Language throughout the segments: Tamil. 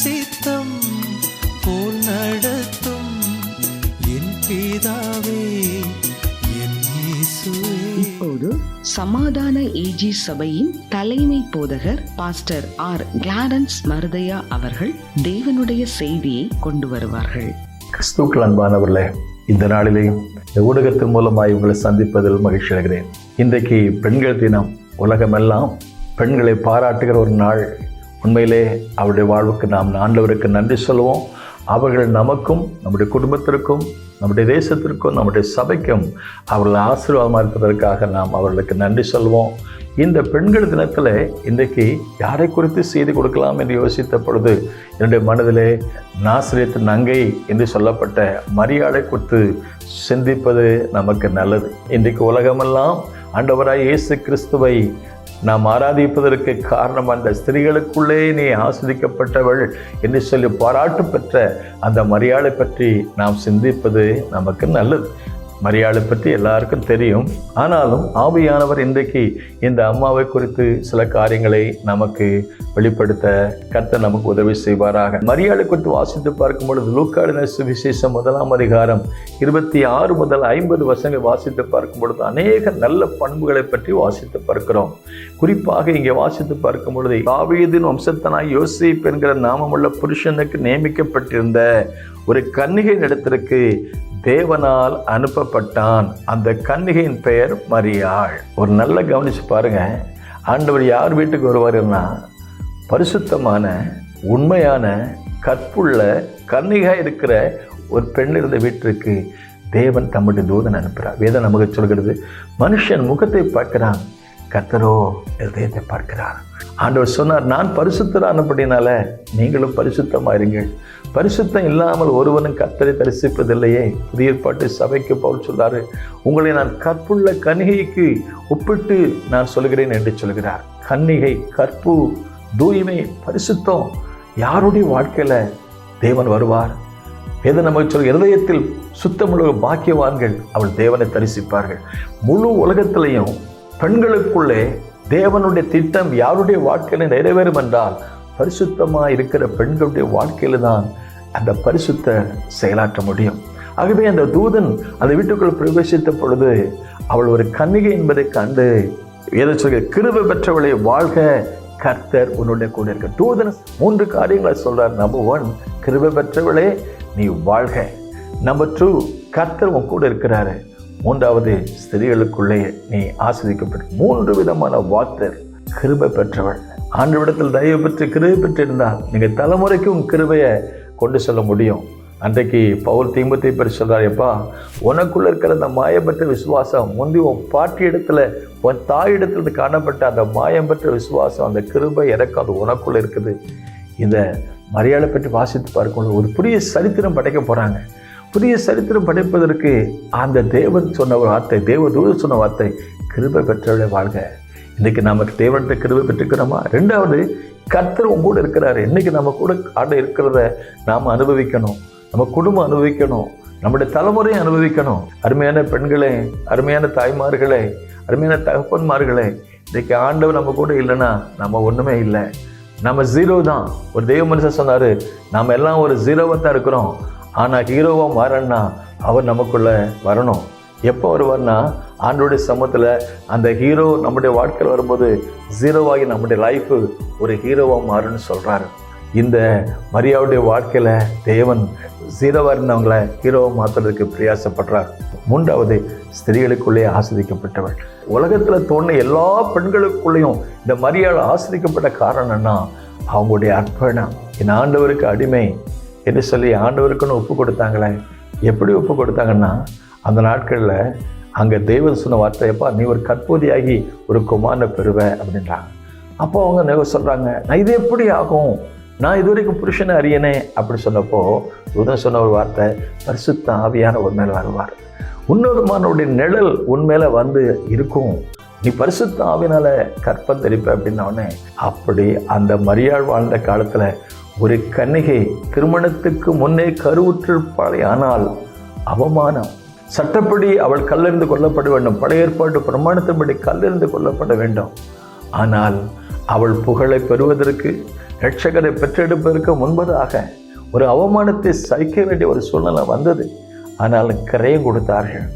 சித்தம் போல் நடத்தும் என் பிதாவே என் இயேசுவே. இப்போது சமாதான ஏஜி சபையின் தலைமை போதகர் பாஸ்டர் ஆர் கிளாரன்ஸ் மருதையா அவர்கள் தேவனுடைய செய்தியை கொண்டு வருவார்கள். கிறிஸ்துக்கள் அன்பானவர்களே இந்த நாளிலேயும் இந்த ஊடகத்தின் மூலமாய் உங்களை சந்திப்பதில் மகிழ்ச்சி அடைகிறேன். இன்றைக்கு பெண்கள் தினம் உலகமெல்லாம் பெண்களை பாராட்டுகிற ஒரு நாள். உண்மையிலே அவருடைய வாழ்வுக்கு நாம் ஆண்டவருக்கு நன்றி சொல்லுவோம். அவர்கள் நமக்கும் நம்முடைய குடும்பத்திற்கும் நம்முடைய தேசத்திற்கும் நம்முடைய சபைக்கும் அவர்கள் ஆசீர்வாதமாக இருப்பதற்காக நாம் அவர்களுக்கு நன்றி சொல்வோம் இந்த பெண்கள் தினத்தில் இன்றைக்கு யாரை குறித்து செய்தி கொடுக்கலாம் என்று யோசித்த பொழுது என்னுடைய மனதிலே நாசிரியத்து நங்கை என்று சொல்லப்பட்ட மரியாதை குறித்து சிந்திப்பது நமக்கு நல்லது. இன்றைக்கு உலகமெல்லாம் ஆண்டவராய் இயேசு கிறிஸ்துவை நாம் ஆராதிப்பதற்கு காரணம் அந்த ஸ்திரீகளுக்குள்ளே நீ ஆஸ்வதிக்கப்பட்டவள் என்று சொல்லி பாராட்டு பெற்ற அந்த மரியாதை பற்றி நாம் சிந்திப்பது நமக்கு நல்லது. மரியாளை பற்றி எல்லாருக்கும் தெரியும். ஆனாலும் ஆவியானவர் இன்றைக்கு இந்த அம்மாவை குறித்து சில காரியங்களை நமக்கு வெளிப்படுத்த கத்த நமக்கு உதவி செய்வாராக. மரியாதை குறித்து வாசித்து பார்க்கும் பொழுது லூக்காடின சுவிசேஷம் முதலாம் அதிகாரம் இருபத்தி ஆறு முதல் ஐம்பது வசங்கள் வாசித்து பார்க்கும் பொழுது அநேக நல்ல பண்புகளை பற்றி வாசித்து பார்க்கிறோம். குறிப்பாக இங்கே வாசித்து பார்க்கும் பொழுது தாவீதின் வம்சத்தனாய் யோசிப் என்கிற நாமமுள்ள புருஷனுக்கு நியமிக்கப்பட்டிருந்த ஒரு கன்னிகையின் இடத்திற்கு தேவனால் அனுப்பப்பட்டான். அந்த கன்னிகையின் பெயர் மரியாள். ஒரு நல்ல கவனிச்சு பாருங்க. ஆண்டவர் யார் வீட்டுக்கு வருவாருன்னா பரிசுத்தமான உண்மையான கற்புள்ள கன்னிகா இருக்கிற ஒரு பெண் இருந்த வீட்டிற்கு தேவன் தம்முடைய தூதன் அனுப்புகிறார் வேதம் நமக்கு சொல்கிறது மனுஷன் முகத்தை பார்க்கிறான் கத்தரோ இருதயத்தை பார்க்கிறார். ஆண்டவர் சொன்னார் நான் பரிசுத்தரானபடினால நீங்களும் பரிசுத்தமாக இருங்கள் பரிசுத்தம் இல்லாமல் ஒருவனும் கத்தரை தரிசிப்பதில்லையே. புதிய சபைக்கு பவுல் சொல்றாரு உங்களை நான் கற்புள்ள கன்னிகைக்கு ஒப்பிட்டு நான் சொல்கிறேன் என்று சொல்கிறார். கன்னிகை கற்பு தூய்மை பரிசுத்தம் யாருடைய வாழ்க்கையில தேவன் வருவார்? எது நம்ம சொல் இருதயத்தில் சுத்தமுள்ள பாக்கியவான்கள் அவள் தேவனை தரிசிப்பார்கள். முழு உலகத்திலையும் பெண்களுக்குள்ளே தேவனுடைய திட்டம் யாருடைய வாழ்க்கையில நிறைவேறும் என்றால் பரிசுத்தமாக இருக்கிற பெண்களுடைய வாழ்க்கையில தான் அந்த பரிசுத்த செயலாற்ற முடியும். ஆகவே அந்த தூதன் அந்த வீட்டுக்குள் பிரவேசித்த பொழுது அவள் ஒரு கன்னிகை என்பதை கண்டு எதை சொல்கிற கிருபை பெற்றவளை வாழ்க கர்த்தர் உன்னுடைய கூட இருக்க. தூதன் மூன்று காரியங்களை சொல்றார். நம்பர் ஒன் கிருபை பெற்றவளே நீ வாழ்க. நம்பர் டூ கர்த்தர் உன் கூட இருக்கிறாரு. மூன்றாவது ஸ்திரீகளுக்குள்ளே நீ ஆஸ்வதிக்கப்பட்ட மூன்று விதமான வார்த்தை கிருபை பெற்றவள். ஆண்டவிடத்தில் தயவு பெற்று கிருபை பெற்றிருந்தால் நீங்கள் தலைமுறைக்கும் கிருபையை கொண்டு செல்ல முடியும். அன்றைக்கு பவுல் தீம்பத்தை பற்றி சொல்கிறார் எப்பா உனக்குள்ள இருக்கிற அந்த மாயப்பட்ட விசுவாசம் முந்தி உன் பாட்டி இடத்துல உன் தாய் இடத்துல காணப்பட்ட அந்த மாயம் பெற்ற விசுவாசம் அந்த கிருபை இறக்கம் அது உனக்குள்ள இருக்குது. இந்த மரியாதை பற்றி வாசித்து பார்க்கணும் ஒரு புதிய சரித்திரம் படைக்க போகிறாங்க புதிய சரித்திரம் படைப்பதற்கு அந்த தேவன் சொன்ன ஒரு வார்த்தை தேவ தூதர் சொன்ன வார்த்தை கிருபை பெற்றவளை வாழ்க. இன்றைக்கு நமக்கு தேவன்கிட்ட கிருபை பெற்றுக்கிறோமா? ரெண்டாவது கர்த்தர் உங்க கூட இருக்கிறாரு. இன்னைக்கு நம்ம கூட ஆட இருக்கிறத நாம் அனுபவிக்கணும். நம்ம குடும்பம் அனுபவிக்கணும். நம்முடைய தலைமுறையும் அனுபவிக்கணும். அருமையான பெண்களே அருமையான தாய்மார்களே அருமையான தகப்பன்மார்களே இன்றைக்கு ஆண்டவர் நம்ம கூட இல்லைன்னா நம்ம ஒன்றுமே இல்லை. நம்ம ஜீரோ தான். ஒரு தெய்வ மனுஷன் சொன்னார் நாம் எல்லாம் ஒரு ஜீரோவாக தான் இருக்கிறோம். ஆனால் ஹீரோவாக மாறன்னா அவர் நமக்குள்ளே வரணும். எப்போ வருவார்னா? ஆண்டோடைய சமூகத்தில் அந்த ஹீரோ நம்முடைய வாழ்க்கையில் வரும்போது ஜீரோவாகி நம்முடைய லைஃபு ஒரு ஹீரோவாக மாறுன்னு சொல்கிறாரு இந்த மரியாவுடைய வாழ்க்கையில் தேவன் ஜீரோவாக இருந்தவங்கள ஹீரோவாக மாற்றுறதுக்கு பிரயாசப்படுறார். மூன்றாவது ஸ்திரீகளுக்குள்ளே ஆஸ்வதிக்கப்பட்டவள் உலகத்தில் தோன்ற எல்லா பெண்களுக்குள்ளேயும் இந்த மரியாதை ஆஸ்வதிக்கப்பட்ட காரணம் அவங்களுடைய அர்ப்பணம். என் ஆண்டவருக்கு அடிமை என்று சொல்லி ஆண்டவருக்குன்னு ஒப்பு கொடுத்தாங்களே. எப்படி ஒப்பு கொடுத்தாங்கன்னா அந்த நாட்களில் அங்கே தெய்வம் சொன்ன வார்த்தையப்பா நீ ஒரு கற்போதியாகி ஒரு குமாரனை பெறுவ அப்படின்றாங்க. அப்போ அவங்க நெக சொல்கிறாங்க நான் இது எப்படி ஆகும்? நான் இது வரைக்கும் புருஷனை அறியனே அப்படி சொன்னப்போ உதன் சொன்ன ஒரு வார்த்தை பரிசுத்த ஆவியான ஒரு மேலே வருவார். உன்னதமானுடைய நிழல் உன் மேலே வந்து இருக்கும். நீ பரிசுத்த ஆவினால கற்பம் தெரிப்ப அப்படின்னோடனே அப்படி அந்த மரியாள் வாழ்ந்த காலத்தில் ஒரு கன்னிகை திருமணத்துக்கு முன்னே கருவுற்றிருப்பாளே ஆனால் அவமானம் சட்டப்படி அவள் கல்லறிந்து கொல்லப்பட வேண்டும். பழைய ஏற்பாட்டு பிரமாணத்தின்படி கல்லறிந்து கொல்லப்பட வேண்டும். ஆனால் அவள் புகழை பெறுவதற்கு ரட்சகரை பெற்றெடுப்பதற்கு முன்பதாக ஒரு அவமானத்தை சகிக்க வேண்டிய ஒரு சூழ்நிலை வந்தது. ஆனாலும் கரையும் கொடுத்தார்கள்.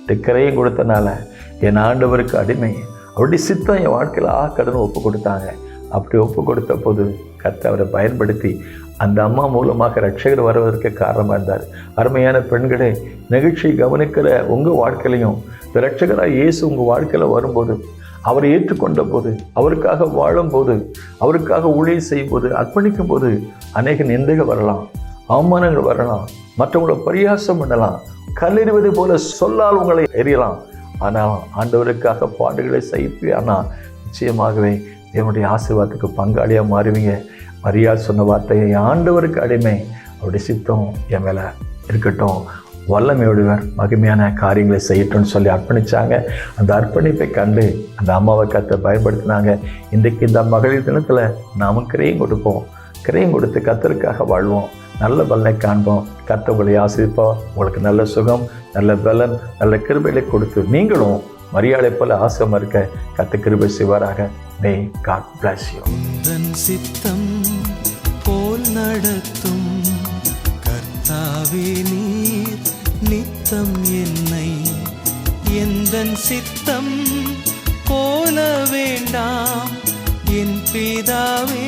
இந்த கரையும் கொடுத்தனால என் ஆண்டவருக்கு அடிமை. அப்படி சித்தம் என் வாழ்க்கையில் ஆ கடன் ஒப்பு கொடுத்தாங்க. அப்படி ஒப்பு கொடுத்த போது கத்த அவரை பயன்படுத்தி அந்த அம்மா மூலமாக ரட்சகர் வருவதற்கு காரணமாக இருந்தார். அருமையான பெண்களே நிகழ்ச்சியை கவனிக்கிற உங்கள் வாழ்க்கையிலையும். இந்த ரட்சகராக இயேசு உங்கள் வாழ்க்கையில் வரும்போது அவரை ஏற்றுக்கொண்ட போது அவருக்காக வாழும்போது அவருக்காக ஊழியம் செய்யும் போது அர்ப்பணிக்கும் போது அநேக நிந்தைகள் வரலாம் அவமானங்கள் வரலாம் மற்றவங்களை பரியாசம் பண்ணலாம் கல்லெறிவது போல சொல்லால் உங்களை எறியலாம். ஆனால் ஆண்டவருக்காக பாடுகளை சகிப்பு ஆனால் நிச்சயமாகவே தேவனுடைய ஆசீர்வாதத்துக்கு பங்காளியாக மாறுவீங்க. மரியாதை சொன்ன வார்த்தையை ஆண்டவருக்கு அடிமை. அவருடைய சித்தம் என் மேலே இருக்கட்டும். வல்லமையுடையவர் மகிமையான காரியங்களை செய்யட்டும்னு சொல்லி அர்ப்பணிச்சாங்க. அந்த அர்ப்பணிப்பை கண்டு அந்த அம்மாவை கத்தை பயன்படுத்தினாங்க. இன்றைக்கு இந்த மகளிர் தினத்தில் நாமும் கிரையும் கொடுப்போம். கிரையும் கொடுத்து கத்தருக்காக வாழ்வோம். நல்ல பலனை காண்போம். கத்த உங்களை ஆசிரிப்போம் உங்களுக்கு நல்ல சுகம் நல்ல பலன் நல்ல கிருபைகளை கொடுத்து நீங்களும் மரியாதை போல ஆசிரமம் இருக்க கத்த கிருபை செய்வாராக. மே காட் பிளஸ் யூ சித்தம் போல் நடத்தும். கர்த்தாவே நீர் நித்தம் என்னை. எந்தன் சித்தம் போல வேண்டாம். என் பிதாவே